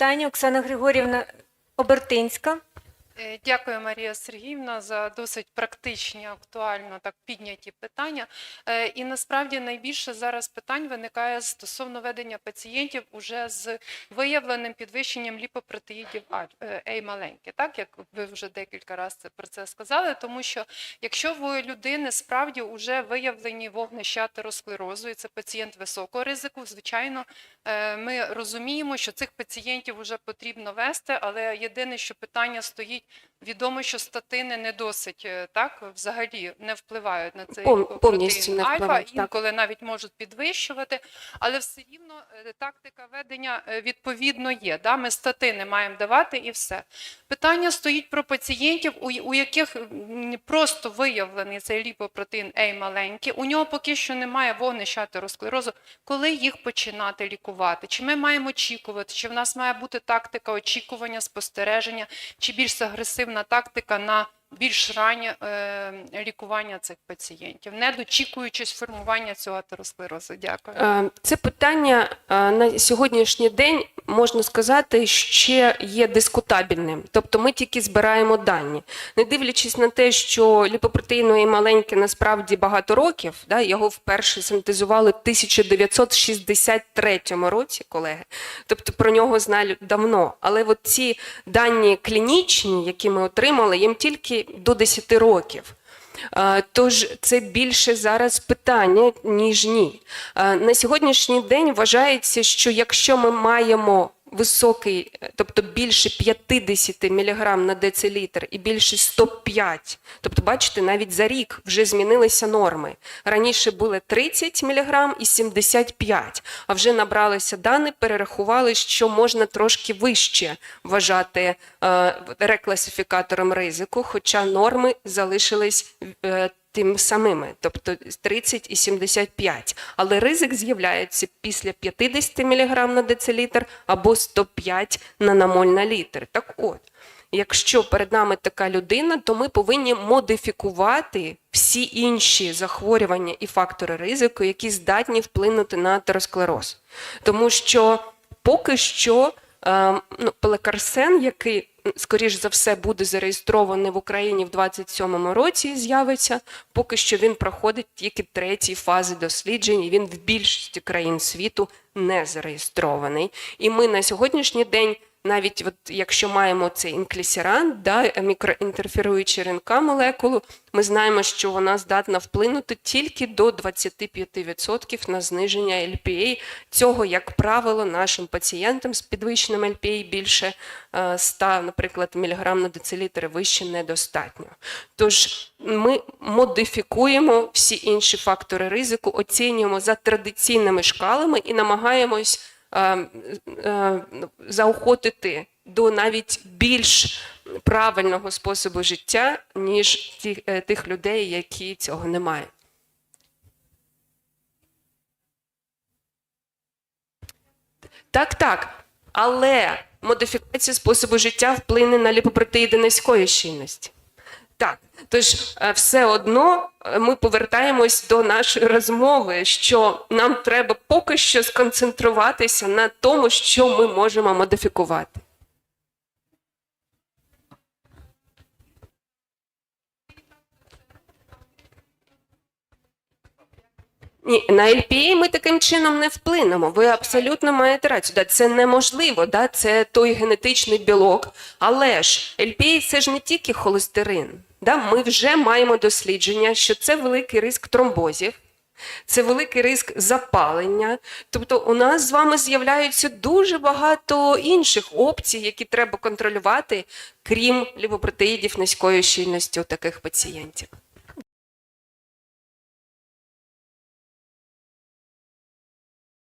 питання Оксана Григорівна Обертинська. Е, Дякую, Марія Сергіївна, за досить практичні, актуально так підняті питання. Е, І насправді найбільше зараз питань виникає стосовно ведення пацієнтів уже з виявленим підвищенням ліпопротеїдів А- е, A маленьке, так як ви вже декілька разів про це сказали. Тому що якщо в людини справді вже виявлені вогнища атеросклерозу, і це пацієнт високого ризику, звичайно, ми розуміємо, що цих пацієнтів вже потрібно вести, але єдине, що питання стоїть. Відомо, що статини не досить е, так взагалі не впливають на цей Пов- повністю не альфа, так. інколи навіть можуть підвищувати, але все рівно е, тактика ведення е, відповідно є. Да? Ми статини маємо давати і все. Питання стоїть про пацієнтів, у, у яких просто виявлений цей ліпопротеїн А маленький. У нього поки що немає вогнища атеросклерозу. Коли їх починати лікувати? Чи ми маємо очікувати? Чи в нас має бути тактика очікування, спостереження, чи більш агресивна тактика на більш раннє е, лікування цих пацієнтів, не дочікуючись формування цього атеросклерозу? Дякую. Е, Це питання е, на сьогоднішній день можна сказати, ще є дискутабельним. Тобто ми тільки збираємо дані, не дивлячись на те, що ліпопротеїнові маленьке насправді багато років. Да, його вперше синтезували в 1963 році, колеги. Тобто про нього знають давно. Але от ці дані клінічні, які ми отримали, їм тільки до 10 років. Е, Тож це більше зараз питання, ніж ні. Е, На сьогоднішній день вважається, що якщо ми маємо високий, тобто більше 50 мг на децилітр і більше 105, тобто, бачите, навіть за рік вже змінилися норми. Раніше були 30 мг і 75, а вже набралися дані, перерахували, що можна трошки вище вважати е, рекласифікатором ризику, хоча норми залишились е, тим самими, тобто 30 і 75. Але ризик з'являється після 50 мг на децилітр або 105 наномоль на літр. Так от, якщо перед нами така людина, то ми повинні модифікувати всі інші захворювання і фактори ризику, які здатні вплинути на атеросклероз. Тому що поки що е, ну, пелекарсен, який скоріш за все буде зареєстрований в Україні в 27-му році, з'явиться. Поки що він проходить тільки третій фази досліджень. і Він в більшості країн світу не зареєстрований. І ми на сьогоднішній день. Навіть от якщо маємо цей інклісірант, да, мікроінтерферуючи РНК молекулу, ми знаємо, що вона здатна вплинути тільки до 25% на зниження LPA. Цього, як правило, нашим пацієнтам з підвищеним LPA більше е, 100, наприклад, міліграм на децилітр вище недостатньо. Тож ми модифікуємо всі інші фактори ризику, оцінюємо за традиційними шкалами і намагаємось е, е, заохотити до навіть більш правильного способу життя, ніж ті, е, тих людей, які цього не мають. Так, так. Але модифікація способу життя вплине на ліпопротеїди низької щільності. Так, тож е, все одно е, ми повертаємось до нашої розмови, що нам треба поки що сконцентруватися на тому, що ми можемо модифікувати. Ні, на LPA ми таким чином не вплинемо. Ви абсолютно маєте рацію. Да, це неможливо, да, це той генетичний білок. Але ж LPA це ж не тільки холестерин. Да, ми вже маємо дослідження, що це великий ризик тромбозів, це великий ризик запалення. Тобто у нас з вами з'являються дуже багато інших опцій, які треба контролювати, крім ліпопротеїдів низької щільності у таких пацієнтів.